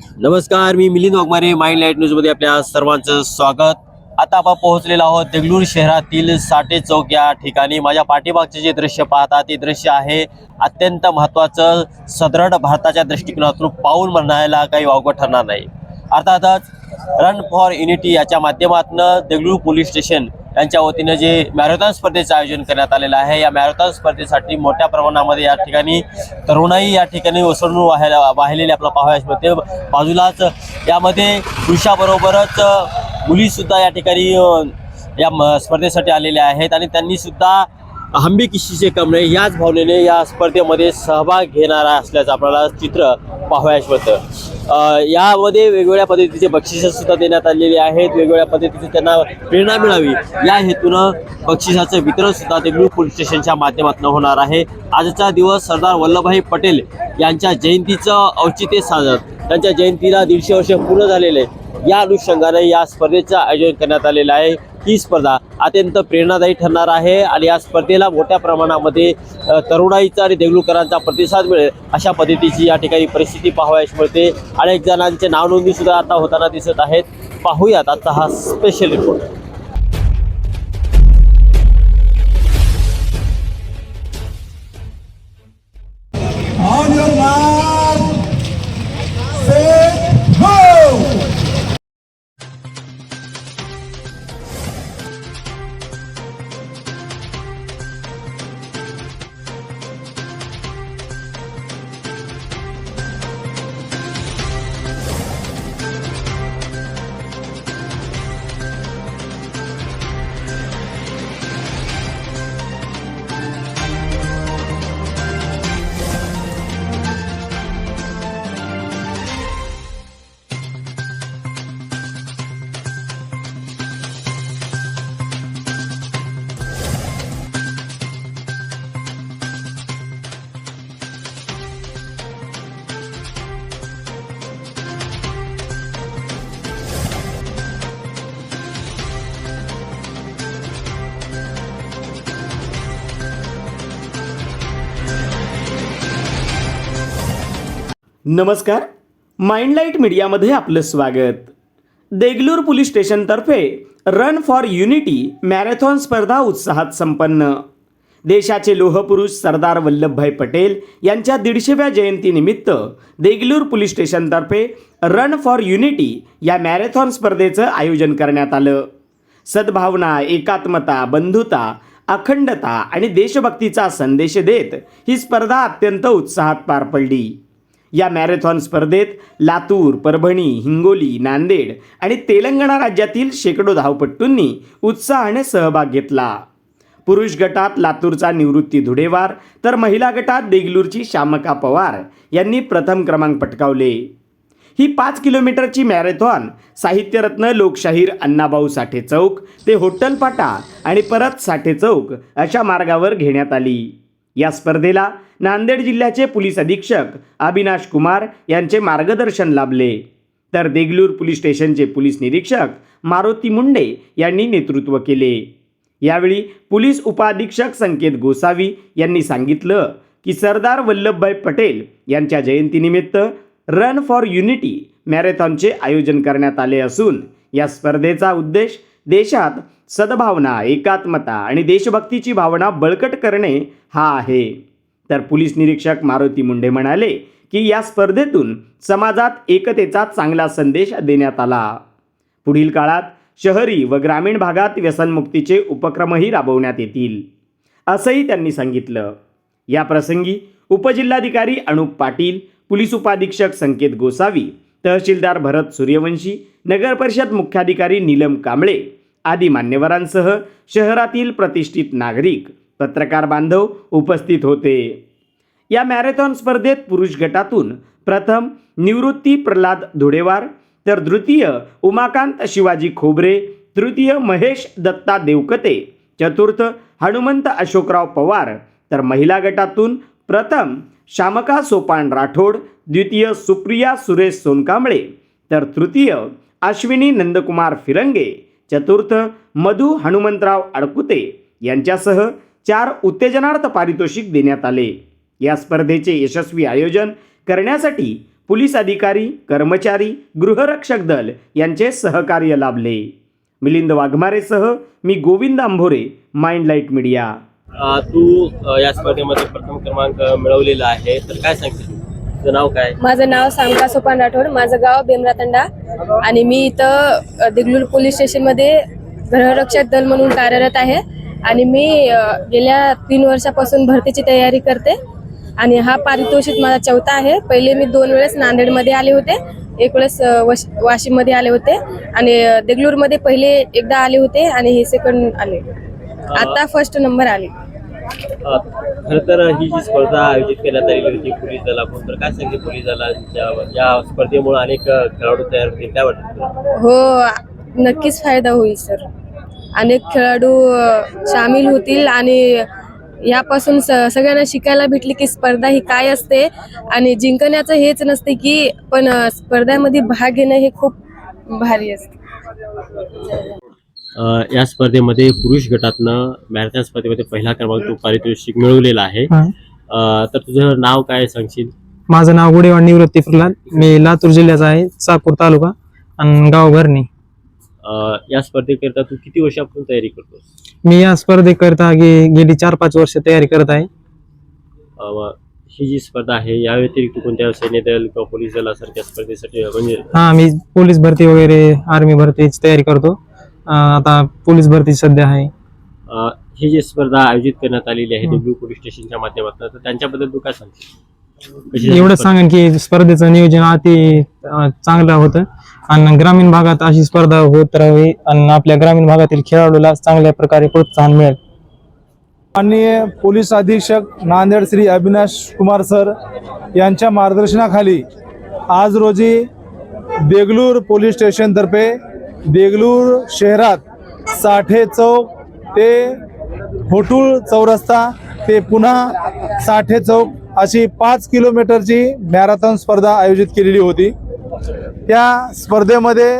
नमस्कार मी Milind Waghmare mind light न्यूजमध्ये आपल्या सर्वांचं स्वागत. आता आपण पोहोचलेलो आहोत देगलूर शहरातील साठे चौक या ठिकाणी. माझ्या पाठीमागचे जे दृश्य पाहता ते दृश्य आहे अत्यंत महत्त्वाचं सदृढ भारताच्या दृष्टिकोनातून पाऊल म्हणायला काही वावगं ठरणार नाही. अर्थातच रन फॉर युनिटी याच्या माध्यमातून देगलूर पोलीस स्टेशन यांच्या वतीनं जे मॅरेथॉन स्पर्धेचं आयोजन करण्यात आलेलं आहे या मॅरेथॉन स्पर्धेसाठी मोठ्या प्रमाणामध्ये या ठिकाणी तरुणाई या ठिकाणी ओसरून वाहायला वाहिलेले आपल्याला पाहायला मिळते बाजूलाच यामध्ये पुरुषाबरोबरच मुलीसुद्धा या ठिकाणी या म- स्पर्धेसाठी आलेल्या आहेत आणि त्यांनीसुद्धा सुद्धा हंबी किशीचे कमळे याच भावनेने या स्पर्धेमध्ये सहभाग घेणारा असल्याचं आपल्याला चित्र पाहावयास मिळतं. यामध्ये वेगवेगळ्या पद्धतीचे बक्षिसं सुद्धा देण्यात आलेली आहेत. वेगवेगळ्या पद्धतीचे त्यांना प्रेरणा मिळावी. या हेतूनं बक्षिसाचं वितरण सुद्धा देगलूर पोलीस स्टेशनच्या माध्यमातून होणार आहे. आजचा दिवस सरदार वल्लभभाई पटेल यांच्या जयंतीचं औचित्य साधत त्यांच्या जयंतीला दीडशे वर्ष पूर्ण झालेले. या अनुषंगाने या स्पर्धेचं आयोजन करण्यात आलेलं आहे. ही स्पर्धा अत्यंत प्रेरणादायी ठरणार आहे आणि या स्पर्धेला मोठ्या प्रमाणामध्ये तरुणाईचा आणि देगलूरकरांचा प्रतिसाद मिळेल अशा पद्धतीची या ठिकाणी परिस्थिती पाहावयास मिळते. अनेक जणांचे नावनोंदणी सुद्धा आता होताना दिसत आहेत. पाहूयात आजचा हा स्पेशल रिपोर्ट नमस्कार. माइंडलाईट मीडियामध्ये आपलं स्वागत. देगलूर पोलीस स्टेशनतर्फे रन फॉर युनिटी मॅरेथॉन स्पर्धा उत्साहात संपन्न. देशाचे लोहपुरुष सरदार वल्लभभाई पटेल यांच्या दीडशेव्या जयंतीनिमित्त देगलूर पोलीस स्टेशनतर्फे रन फॉर युनिटी या मॅरेथॉन स्पर्धेचं आयोजन करण्यात आलं. सद्भावना एकात्मता बंधुता अखंडता आणि देशभक्तीचा संदेश देत ही स्पर्धा अत्यंत उत्साहात पार पडली. या मॅरेथॉन स्पर्धेत लातूर परभणी हिंगोली नांदेड आणि तेलंगणा राज्यातील शेकडो धावपट्टूंनी उत्साहाने सहभाग घेतला. पुरुष गटात लातूरचा निवृत्ती धुडेवार तर महिला गटात देगलूरची श्यामका पवार यांनी प्रथम क्रमांक पटकावले. ही पाच किलोमीटरची मॅरेथॉन साहित्यरत्न लोकशाहीर अण्णाभाऊ साठे चौक ते होट्टल पाटा आणि परत साठे चौक अशा मार्गावर घेण्यात आली. या स्पर्धेला नांदेड जिल्ह्याचे पोलीस अधीक्षक अविनाश कुमार यांचे मार्गदर्शन लाभले. तर देगलूर पोलीस स्टेशनचे पोलीस निरीक्षक मारुती मुंडे यांनी नेतृत्व केले. यावेळी पोलीस उपाधीक्षक संकेत गोसावी यांनी सांगितलं की सरदार वल्लभभाई पटेल यांच्या जयंतीनिमित्त रन फॉर युनिटी मॅरेथॉनचे आयोजन करण्यात आले असून या स्पर्धेचा उद्देश देशात सद्भावना एकात्मता आणि देशभक्तीची भावना बळकट करणे हा आहे. तर पोलीस निरीक्षक मारुती मुंडे म्हणाले की या स्पर्धेतून समाजात एकतेचा चांगला संदेश देण्यात आला. पुढील काळात शहरी व ग्रामीण भागात व्यसनमुक्तीचे उपक्रमही राबवण्यात येतील असंही त्यांनी सांगितलं. या प्रसंगी उपजिल्हाधिकारी अनुप पाटील पोलीस उपाधीक्षक संकेत गोसावी तहसीलदार भरत सूर्यवंशी नगरपरिषद मुख्याधिकारी नीलम कांबळे आदी मान्यवरांसह शहरातील प्रतिष्ठित नागरिक पत्रकार बांधव उपस्थित होते. या मॅरेथॉन स्पर्धेत पुरुष गटातून प्रथम निवृत्ती प्रल्हाद धुडेवार तर द्वितीय उमाकांत शिवाजी खोबरे तृतीय महेश दत्ता देवकते चतुर्थ हनुमंत अशोकराव पवार तर महिला गटातून प्रथम श्यामका सोपान राठोड द्वितीय सुप्रिया सुरेश सोनकांबळे तर तृतीय अश्विनी नंदकुमार फिरंगे चतुर्थ मधु हनुमंतराव अडकुते यांच्यासह चार उत्तेजनार्थ पारितोषिक देण्यात आले. या स्पर्धेचे यशस्वी आयोजन करण्यासाठी पोलीस अधिकारी कर्मचारी गृहरक्षक दल यांचे सहकार्य लाभले. मिलिंद वाघमारेसह मी Govind Ambhore mind light media. तू या स्पर्धेमध्ये प्रथम क्रमांक मिळवलेला आहे तर काय सांगशील? तुझं नाव काय? माझं नाव सामका सोपान राठोड. माझं गाव बेमरातंडा आणि मी इथं देगलूर पोलीस स्टेशनमध्ये गृहरक्षक दल म्हणून कार्यरत आहे. आणि मी गेल्या तीन वर्षापासून भरतीची तयारी करते. आणि हा पारितोषिक माझा चौथा आहे. पहिले मी दोन वेळेस नांदेडमध्ये आले होते. एक वेळेस वश वाशिममध्ये आले होते. आणि देगलूरमध्ये पहिले एकदा आले होते आणि हे सेकंड आले. आता फर्स्ट नंबर आले. खरं तर ही जी स्पर्धा आयोजित करण्यात आलेली होती पोलीस दलाकडून तर काय सांगते पोलीस दलांच्या या स्पर्धेमुळे अनेक खेळाडू तयार होतील काय वाटतं हो नक्कीच फायदा होईल सर. अनेक खेळाडू सामील होतील आणि यापासून सगळ्यांना शिकायला भेटली की स्पर्धा ही काय असते आणि जिंकण्याचं हेच नसते की पण स्पर्धामध्ये भाग घेणं हे खूप भारी असते. या स्पर्धेमध्ये पुरुष गटातनं मॅरेथॉन स्पर्धेमध्ये पहिला क्रमांक तू पारितोषिक मिळवलेला आहे. तर तुझं नाव काय सांगशील? माझं नाव गुडेवाड निवृत्ती प्रल्हाद मी लातूर जिल्ह्याचा आहे चाकूर तालुका आणि गाव घरणी या स्पर्धेकरिता तू किती वर्षापासून तयारी करतोस? मी या स्पर्धेकरता गे गेली चार पाच वर्ष तयारी करत आहे. ही जी स्पर्धा आहे या व्यतिरिक्त कोणत्या सैन्य दल किंवा पोलीस दलासारख्या स्पर्धेसाठी म्हणजे हा मी पोलीस भरती वगैरे आर्मी भरतीची तयारी करतो. आता पोलीस भरती सध्या आहे. अ, ही जी स्पर्धा आयोजित करण्यात आलेली आहे देगलूर पोलीस स्टेशनच्या माध्यमातून तर त्यांच्याबद्दल तू काय सांगशील? कशी एवढं स्पर्धा? सांगेन की स्पर्धेचं नियोजन अति अं, चांगलं होतं. आणि ग्रामीण भागात अशी स्पर्धा होत राहावी आणि आपल्या ग्रामीण भागातील खेळाडूला चांगल्या प्रकारे प्रोत्साहन मिळेल. माननीय पोलीस अधीक्षक नांदेड श्री अविनाश कुमार सर यांच्या मार्गदर्शनाखाली आज रोजी देगलूर पोलीस स्टेशनतर्फे देगलूर शहरात साठे चौक ते होटूळ चौरस्ता ते पुन्हा साठे चौक अशी पाच किलोमीटरची मॅरेथॉन स्पर्धा आयोजित केलेली होती. त्या स्पर्धेमध्ये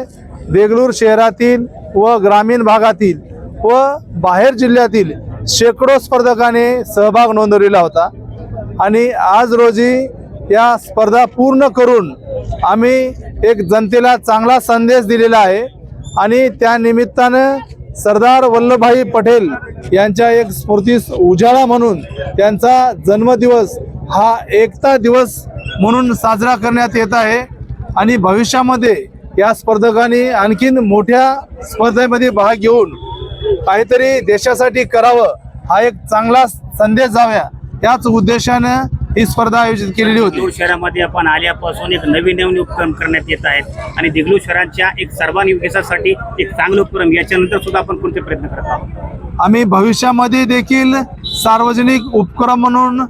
देगलूर शहरातील व ग्रामीण भागातील व बाहेर जिल्ह्यातील शेकडो स्पर्धकाने सहभाग नोंदवलेला होता. आणि आज रोजी या स्पर्धा पूर्ण करून आम्ही एक जनतेला चांगला संदेश दिलेला आहे. आणि त्या निमित्तानं सरदार वल्लभभाई पटेल यांच्या एक स्फूर्तीस उजाळा म्हणून त्यांचा जन्मदिवस हा एकता दिवस म्हणून साजरा करण्यात येत आहे. आणि भविष्यामध्ये या स्पर्धकांनी आणखीन मोठ्या स्पर्धेमध्ये भाग घेऊन काहीतरी देशासाठी करावं हा एक चांगला संदेश जाव्या. याच उद्देशानं ही स्पर्धा आयोजित केलेली होती. देगलूर शहरामध्ये आपण आल्यापासून एक नवीन नवीन उपक्रम करण्यात येत आहेत. आणि देगलूर शहराच्या एक सर्वांगीण विकासासाठी एक चांगलं उपक्रम याच्यानंतर सुद्धा आपण कोणते प्रयत्न करत आहोत? आम्ही भविष्यामध्ये देखील सार्वजनिक उपक्रम म्हणून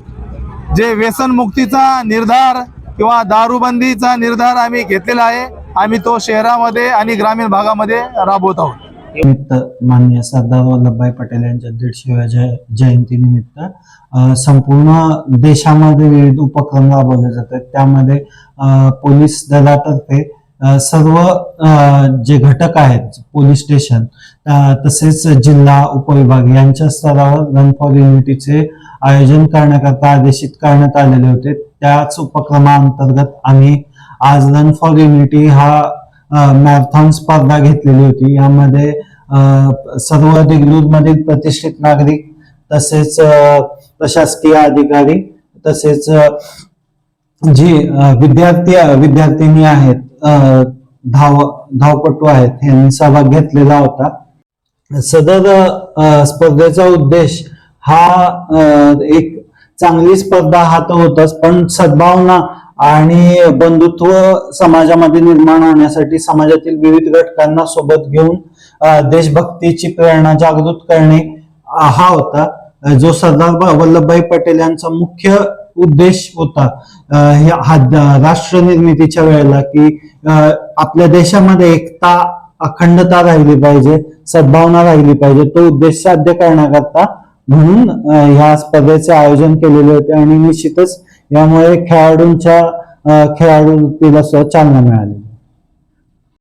जे व्यसनमुक्तीचा निर्धार किंवा दारूबंदीचा निर्धार आम्ही घेतलेला आहे आम्ही तो शहरामध्ये आणि ग्रामीण भागामध्ये राबवत आहोत. निमित्त माननीय सरदार वल्लभभाई पटेल यांच्या दीडशेव्या जय जयंतीनिमित्त संपूर्ण देशामध्ये विविध उपक्रम राबवले जातात. त्यामध्ये पोलीस दलातर्फे सर्व जे घटक आहेत पोलीस स्टेशन तसेच जिल्हा उपविभाग यांच्या स्तरावर रन फॉर युनिटीचे आयोजन करण्याकरता आदेशित करण्यात आलेले होते. त्याच उपक्रमाअंतर्गत आम्ही आज रन फॉर युनिटी हा मॅरेथॉन स्पर्धा घेतलेली होती. यामध्ये सर्व देगलूर मधील प्रतिष्ठित नागरिक तसेच प्रशासकीय अधिकारी तसेच जी विद्यार्थी विद्यार्थिनी आहेत धाव धावपटू आहेत यांनी सहभाग घेतलेला होता. सदर स्पर्धेचा उद्देश हा एक चांगली स्पर्धा हा तर होताच पण सद्भावना आणि बंधुत्व समाजामध्ये निर्माण होण्यासाठी समाजातील विविध घटकांना सोबत घेऊन देशभक्तीची प्रेरणा जागृत करणे हा होता. जो सरदार वल्लभभाई पटेल यांचा मुख्य उद्देश होता. हा राष्ट्र निर्मितीच्या वेळेला की आपल्या देशामध्ये एकता अखंडता राहिली पाहिजे सद्भावना राहिली पाहिजे तो उद्देश साध्य करण्याकरता म्हणून ह्या स्पर्धेचे आयोजन केलेले होते. आणि निश्चितच यामुळे खेळाडूंच्या अ, खेळाडूला चालना मिळाली.